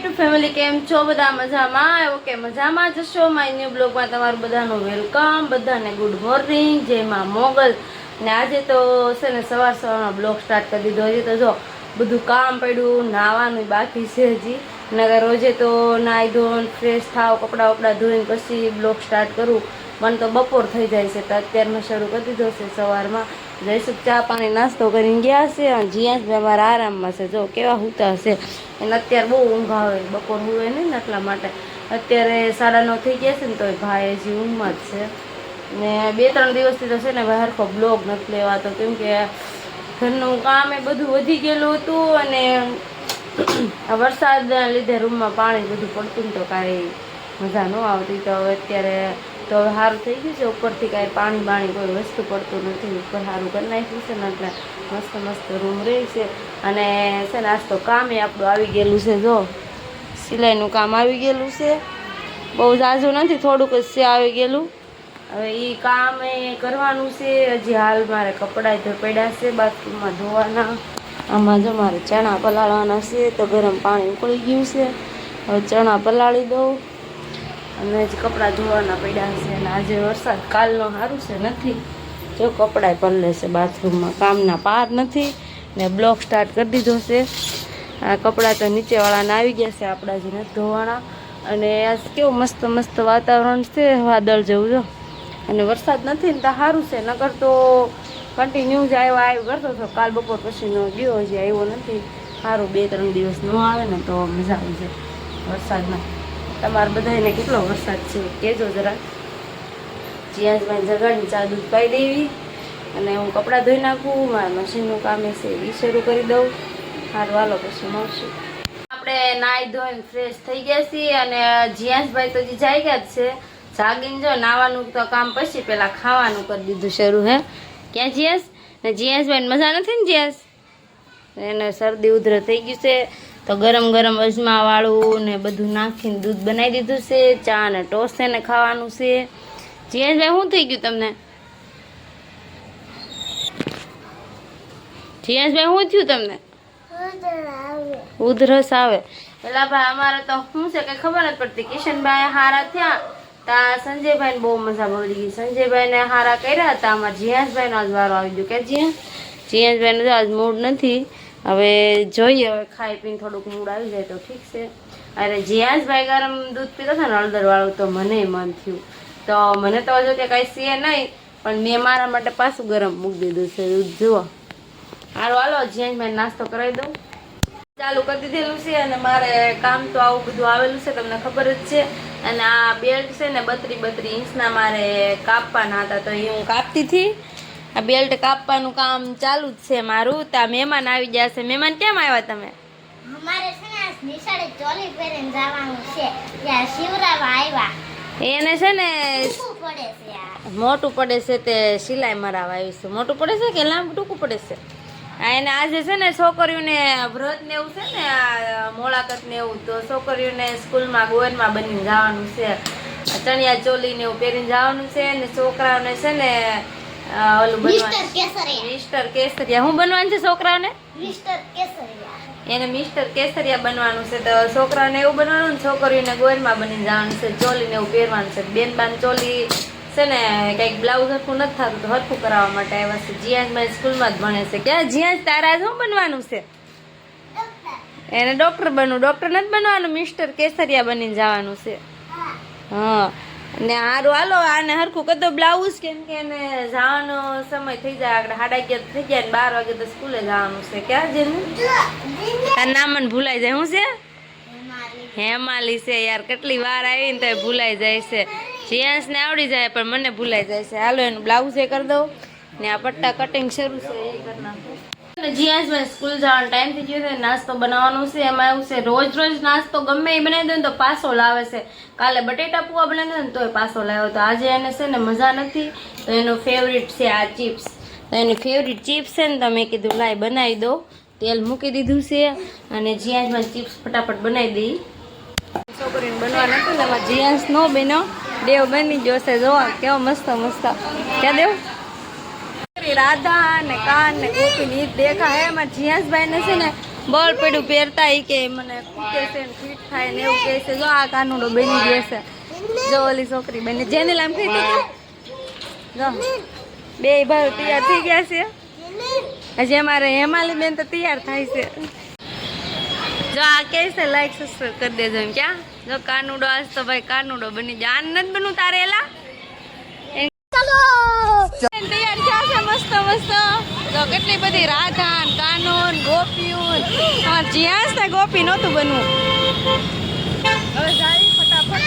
YouTube family કેમ છો? બધા મજામાં? ઓકે મજામાં જશો માય ન્યૂ બ્લોગમાં તમારું બધાનું વેલકમ બધાને ગુડ મોર્નિંગ જેમાં મોગલ ને આજે તો છે ને સવાર સવારમાં બ્લોગ સ્ટાર્ટ કરી દીધો. હજી તો જો બધું કામ પડ્યું, નાવાનું બાકી છે હજી. નગર રોજે તો નાહી ધોન ફ્રેશ થાવ કપડાં વપડા ધોઈને પછી બ્લોગ સ્ટાર્ટ કરું. મને તો બપોર થઈ જાય છે તો અત્યારમાં શરૂ કરી દીધો છે સવારમાં. જયસુખ ચા પાણી નાસ્તો કરીને ગયા છે અને જીયાસભાઈ મારા આરામમાં છે. જો કેવા હુતા હશે. એને અત્યારે બહુ ઊંઘ આવે, બપોર હોય નહીં ને એટલા માટે. અત્યારે સાડા નવ થઈ ગયા છે ને તોય ભાઈ હજી ઊંઘમાં જ છે. ને બે ત્રણ દિવસથી તો છે ને ભાઈ હરખો બ્લોગ નથી લેવાતો. કેમ કે ઘરનું કામ એ બધું વધી ગયેલું હતું અને આ વરસાદના લીધે રૂમમાં પાણી બધું પડતું ને તો કાંઈ મજા ન આવતી. તો હવે અત્યારે તો હવે સારું થઈ ગયું છે. ઉપરથી કાંઈ પાણી બાણી કોઈ વસ્તુ પડતું નથી. ઉપર સારું કરી નાખ્યું છે ને એટલે મસ્ત મસ્ત રૂમ રહે છે. અને છે ને આજ તો કામે આપણું આવી ગયેલું છે, જો. સિલાઈનું કામ આવી ગયેલું છે. બહુ ઝાઝું નથી, થોડુંક જ છે આવી ગયેલું. હવે એ કામ કરવાનું છે. હજી હાલ મારે કપડાં તો પડ્યા છે, બાથરૂમમાં ધોવાના. આમાં જો મારે ચણા પલાળવાના છે, તો ગરમ પાણી ઉકળી ગયું છે. હવે ચણા પલાળી દઉં. અને હજી કપડાં ધોવાના પડ્યા છે અને આજે વરસાદ કાલનો સારું છે, નથી. જો કપડાં પલ્લે છે, બાથરૂમમાં કામના પાર નથી ને બ્લોક સ્ટાર્ટ કરી દીધો છે. આ કપડાં તો નીચેવાળાને આવી ગયા છે, આપણા જે નથી ધોવાના અને આજ કેવું મસ્ત મસ્ત વાતાવરણ છે, વાદળ જેવું જો. અને વરસાદ નથી ને તો સારું છે, નકર તો કન્ટિન્યુ જ આવ્યો આવ્યો કરતો હતો કાલ બપોર પછીનો ગયો, હજી આવ્યો નથી. સારું બે ત્રણ દિવસ ન આવે ને તો મજા આવી જાય વરસાદમાં. તમારે બધાને કેટલો વરસાદ છે, કહેજો જરા. જીયાસભાઈ જગાડીને ચા દૂધ પાઈ દેવી અને હું કપડાં ધોઈ નાખું, મારા મશીનનું કામ છે એ શરૂ કરી દઉં. સારું હાલો, પછી મળશું. આપણે નાહી ધોઈને ફ્રેશ થઈ ગયા છીએ અને જીયાસભાઈ તો હજી જાય ગયા જ છે. જાગીને જો નાવાનું તો કામ પછી પહેલાં ખાવાનું કરી દીધું શરૂ, હે. ક્યાં જીયાસ ને જીયાસભાઈ મજા નથી ને જીયાસ એને શરદી ઉધર થઈ ગયું છે. તો ગરમ ગરમ અજમાવાળું ને બધું નાખીને દૂધ બનાવી દીધું છે, ચા ને ટોસ્ટ ને ખાવાનું છે. જીયાસભાઈ શું થઈ ગયું તમને? જીયાસભાઈ શું થયું તમને? ઉધરસ આવે. પેલા ભાઈ, અમારે તો શું છે કઈ ખબર નથી પડતી. કિશનભાઈ હારા થયા તા સંજયભાઈ બહુ મજા પડી ગઈ. સંજયભાઈ ને હારા કર્યા હતા. અમારા જીયાસભાઈ નો આજ વારો આવી ગયો. કે જીયા જીયાસભાઈ નો આજ મૂડ નથી. હવે જોઈએ, હવે ખાઈ પીને થોડુંક મૂડ આવી જાય તો ઠીક છે. અરે જીયાસભાઈ ગરમ દૂધ પીતો હતો ને, હળદરવાળું, તો મને મન થયું. તો મને તો હજુ કે કાંઈ સીએ નહીં, પણ મેં મારા માટે પાછું ગરમ મૂકી દીધું છે દૂધ, જુઓ. હાલો હાલો જીયાસભાઈ નાસ્તો કરાવી દઉં. ચાલુ કરી દીધેલું છે અને મારે કામ તો આવું બધું આવેલું છે, તમને ખબર જ છે. અને આ બેલ્ટ છે ને બત્રી બત્રી ઇંચના મારે કાપવાના હતા, તો એ હું કાપતી હતી. આ બેલ્ટ કાપવાનું કામ ચાલુ જ છે મારું. તા મહેમાન આવી ગયા છે. મહેમાન કેમ આવ્યા તમે? અમારે છે ને નિશાળે ચોલી પહેરીને જવાનું છે. ત્યાં શિવરાવા આવ્યા. એને છે ને શું પડે છે મોટું પડે છે તે સિલાઈ મરાવા આવી છે. મોટું પડે છે કે લાંબુ? ટૂંકું પડે છે. આ એને આજે છે ને છોકરીઓને વ્રત ને એવું છે ને આ મોળાકત ને એવું તો છોકરીઓને સ્કૂલમાં ગોવનમાં બનીને જવાનું છે. ચણિયા ચોલી ને એવું પહેરીને જવાનું છે ને છોકરાઓને છે ને ઓલું બનવાનું. મિસ્ટર કેસરિયા. હું બનવાનું છે છોકરાઓને મિસ્ટર કેસરિયા. એને મિસ્ટર કેસરિયા બનવાનું છે. તો છોકરાને એવું બનવાનું ને છોકરીઓને ગોરમાં બનીને જવાનું છે. ચોલીને એવું પહેરવાનું છે. બેન બાન ચોલી છે ને કંઈક બ્લાઉઝ હરખું નથી થતું તો હરખું કરાવવા માટે આવ્યા છે. જીયાસભાઈ સ્કૂલમાં જ ભણે છે. ક્યાં? જીયાજ તારા શું બનવાનું છે? એને ડૉક્ટર બનવું. ડૉક્ટર નથી બનવાનું મિસ્ટર કેસરિયા બની જવાનું છે. હા. ને હારું, હાલો, આને હરખું કદો બ્લાઉઝ કેમ કે એને જવાનો સમય થઈ જાય, આગળ સાડા અગિયાર થઈ ગયા ને બાર વાગે તો સ્કૂલે જવાનું છે. ક્યાં જેનું તાર નામ મને ભૂલાઈ જાય શું છે? હેમાલી છે યાર, કેટલી વાર આવી ને તો ભૂલાઈ જાય છે. જીયાસને આવડી જાય, પણ મને ભૂલાઈ જાય છે. હાલો, એનું બ્લાઉઝ એ કરી દઉં. ને આ પટ્ટા કટિંગ શરૂ છે, એ કરી નાખું. જીયાસભાઈ સ્કૂલ જવાનો ટાઈમ થઈ ગયો છે, નાસ્તો બનાવવાનો છે, એમાં એવું છે, રોજ રોજ નાસ્તો ગમે એ બનાવી દો ને તો પાસો લાવે છે. કાલે બટેટા પૂવા બનાવી ને તોય પાસો લાવ્યો તો આજે એને છે ને મજા નથી, તો એનો ફેવરિટ છે આ ચિપ્સ તો એની ફેવરિટ ચિપ્સ છે ને તમે કીધું, લાય બનાવી દો. તેલ મૂકી દીધું છે અને જીયાસમાં ચિપ્સ ફટાફટ બનાવી દઈ. છોકરીને બનવા નથી ને એમાં જીયાસ નો બેનો દેવ બની જોશે જોવા કેવો મસ્ત મસ્ત. ક્યાં દેવ? રાધા ને કાન ને ગોપી ની દેખા હે એમાં જીયાસભાઈ ને છે ને બોલ પડ્યું પહેરતા એ કે મને ખૂટે છે ને ફિટ થાય ને એવું કહે છે. જો આ કાનુડો બની ગયો છે. જો ઓલી છોકરી બની. જેની લામ થઈ જો. બે ભાઈ તૈયાર થઈ ગયા છે. હજી અમારે હેમાલી બેન તો તૈયાર થાય છે. જો આ કે છે લાઈક સબસ્ક્રાઈબ કરી દેજો એમ ક્યાં જો કાનુડો આજ તો ભાઈ કાનુડો બની જાય આન નથી બનવું તારે એલા? છે મસ્ત મસ્ત. તો કેટલી બધી રાધા કાનોન, ગોપીઓન. જ્યાં છે ગોપી નહોતું બનવું. હવે જાય ફટાફટ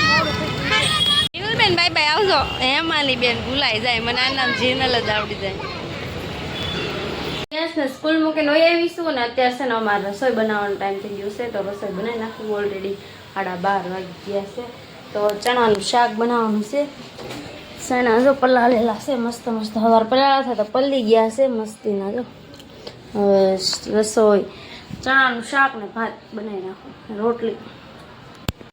મોડું બેન બાય બાય, આવજો. હેમાલી બેન ભૂલાઈ જાય. મને આ નામ જીનલ જ આવડી જાય. ને સ્કૂલ મૂકીને વહી આવીશું ને અત્યારે છે ને અમારે રસોઈ બનાવવાનો ટાઈમ થઈ ગયો છે. તો રસોઈ બનાવી નાખવું ઓલરેડી સાડા બાર વાગી ગયા છે. તો ચણાનું શાક બનાવવાનું છે. સણા જો પલાળેલા છે, મસ્ત મસ્ત હવાર પલ્લા તો પલ્લી ગયા છે, મસ્તીના જો. હવે રસોઈ, ચણાનું શાક ને ભાત બનાવી નાખો, રોટલી.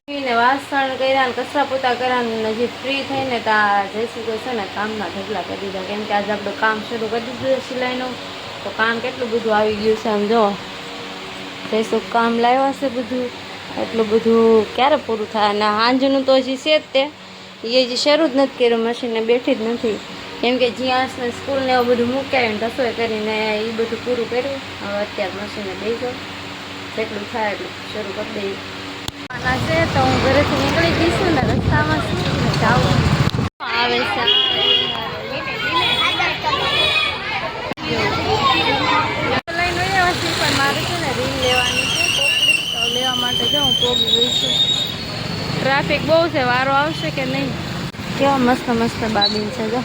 ને વાસણ કર્યા ને કચરા પોતા કર્યા ને હજી ફ્રી થઈને તા જઈશું તો છે ને કામના ઢગલા કરી દીધા. કેમ કે આજે આપણે કામ શરૂ કરી દીધું સિલાઈનું. તો કામ કેટલું બધું આવી ગયું છે આમ જો. જઈશું કામ લાવ્યા છે બધું. એટલું બધું ક્યારે પૂરું થાય? અને સાંજનું તો હજી છે જ તે. એ જે શરૂ જ નથી કર્યું મશીનને બેઠી જ નથી. કેમ કે જ્યાં સ્કૂલને એવું બધું મૂક્યા ને રસોઈ કરીને એ બધું પૂરું કર્યું. હવે અત્યારે મશીને બે જાઉં જેટલું થાય એટલું શરૂ કરી દઈએ. આના છે તો હું ઘરેથી નીકળી ગઈ છું ને રસ્તામાં જાઉં. આવે છે. મારે છે ને રીલ લેવાની છે તો લેવા માટે જો હું પોગી ગઈ છું. ટ્રાફિક બહુ છે, વારો આવશે કે નહીં? કેવા મસ્ત મસ્ત બાબીન છે, જો.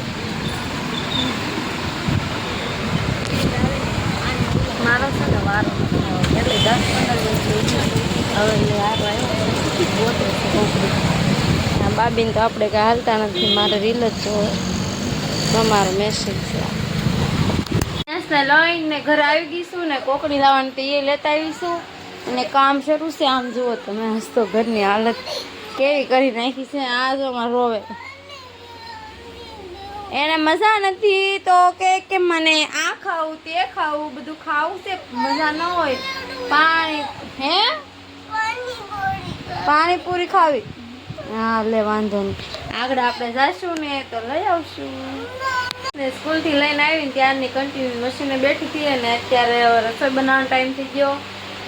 મારો છે ને વારો એટલે દસ પંદર હવે વારો આવ્યો છે બાબીન તો આપણે કાંઈ હાલતા નથી, મારે રીલ જ જોવે. તમારો મેસેજ છે. લઈને ઘરે આવી ગઈશું ને કોકડી લાવવાની તો એ લેતા આવીશું. અને કામ શરૂ છે, આમ જુઓ તમે હસતો ઘરની હાલત કેવી કરી નાખી છે? આ જો રોવે. એને મજા નથી તો કે કે મને આ ખાવું, તે ખાવું, બધું ખાવું છે, મજા ન હોય. પાણી, હે? પાણીપુરી ખાવી. હા, લે, વાંધો નહીં. આગળ આપણે જઈશું ને તો લઈ આવશું. ને સ્કૂલથી લઈને આવીને ત્યારની કન્ટિન્યુ મશીને બેઠી હતી અને અત્યારે રસોઈ બનાવવાનો ટાઈમ થઈ ગયો.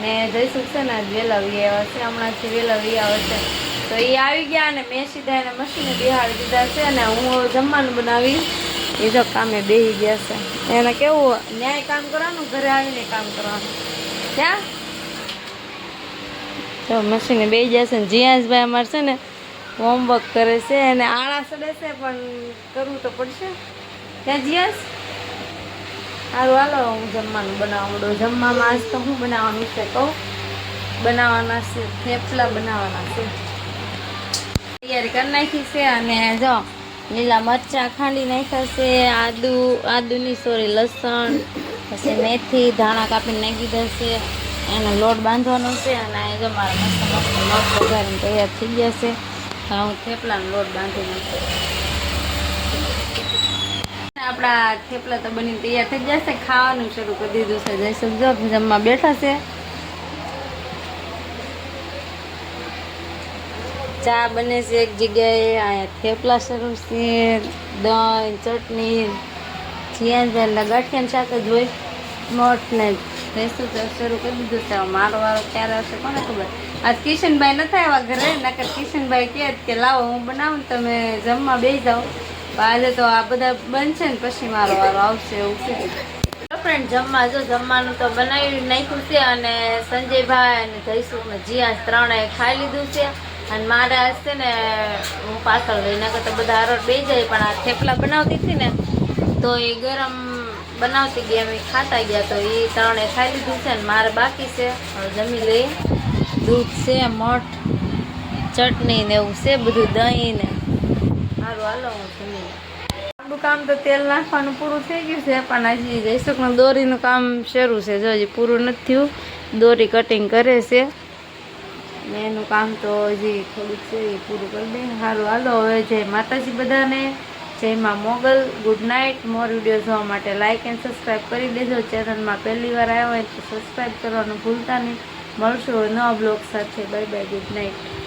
ને જઈશું છે ને, વેલા વી આવ્યા છે હમણાંથી વહેલા વી આવે છે તો એ આવી ગયા અને મેં સીધા એને મશીને બિહાડી દીધા છે અને હું જમવાનું બનાવી એ જો કામે બેસી ગયા છે. એને કેવું ન્યાય કામ કરવાનું, ઘરે આવીને કામ કરવાનું? ક્યાં? જો મશીને બે ગયા છે ને જીયાસભાઈ અમારે છે ને હોમવર્ક કરે છે અને આળા સડે છે, પણ કરવું તો પડશે. ત્યાં જીયાસ સારું હાલો, હું જમવાનું બનાવડું જમવામાં આજ તો હું બનાવવાનું છે કહું? બનાવવાના છે, થેપલા બનાવવાના છે. તૈયારી કરી નાખી છે અને જો લીલા મરચાં ખાંડી નાખ્યા છે, આદુ, આદુની સોરી લસણ, પછી મેથી, ધાણા કાપીને નાખી દેશે એનો લોટ બાંધવાનો છે અને આ જો મારા મસ્ત મસ્ત મગ વઘારીને તૈયાર થઈ ગયા છે. હું થેપલાનો લોટ બાંધી નાખું. આપણા થેપલા તો બની તૈયાર થઈ જશે ખાવાનું શરૂ કરી દીધું છે. જય સમજો જમવા બેઠા છે. ચા બને છે એક જગ્યાએ અહીંયા થેપલા શરૂ છે, દહીં, ચટણી જીયાનભાઈ ગાંઠિયાનું શાક જ હોય. મઠ ને ભેંસું તો શરૂ કરી દીધું છે. મારો વારો ક્યારે આવશે કોને ખબર? આજ કિશનભાઈ નથી આવ્યા ઘરે, નકર કિશનભાઈ કહે કે, લાવો, હું બનાવું તમે જમવા બેસી જાઓ. આજે તો આ બધા બનશે ને પછી મારો વારો આવશે એવું છે. ફ્રેન્ડ જમવા જો, જમવાનું તો બનાવી નાખ્યું છે અને સંજયભાઈ અને જયસુ અને જીયા ત્રણેય ખાઈ લીધું છે. અને મારે છે ને, હું પાછળ લઈને તો બધા હરડ બે જાય, પણ આ થેપલા બનાવતી હતી ને, તો એ ગરમ બનાવતી ગયા અમે ખાતા ગયા તો એ ત્રણે ખાઈ લીધું છે ને, મારે બાકી છે. જમી લઈએ. દૂધ છે, મઠ, ચટણી ને એવું છે, બધું દહીં ને. સારું હાલો, હું જમી. આપણું કામ તો તેલ નાખવાનું પૂરું થઈ ગયું છે, પણ હજી જયસુખનું દોરીનું કામ શરૂ છે. જો હજી પૂરું નથી થયું, દોરી કટિંગ કરે છે. ને એનું કામ તો હજી થોડુંક છે, એ પૂરું કરી દે સારું હાલો, હવે જય માતાજી બધાને. જયમાં Mogal. Good night more video જોવા માટે લાઇક એન્ડ સબસ્ક્રાઈબ કરી દેજો. ચેનલમાં પહેલી વાર આવ્યા હોય તો સબસ્ક્રાઈબ કરવાનું ભૂલતા નહીં. મળશું નવા બ્લોગ સાથે. Bye bye good night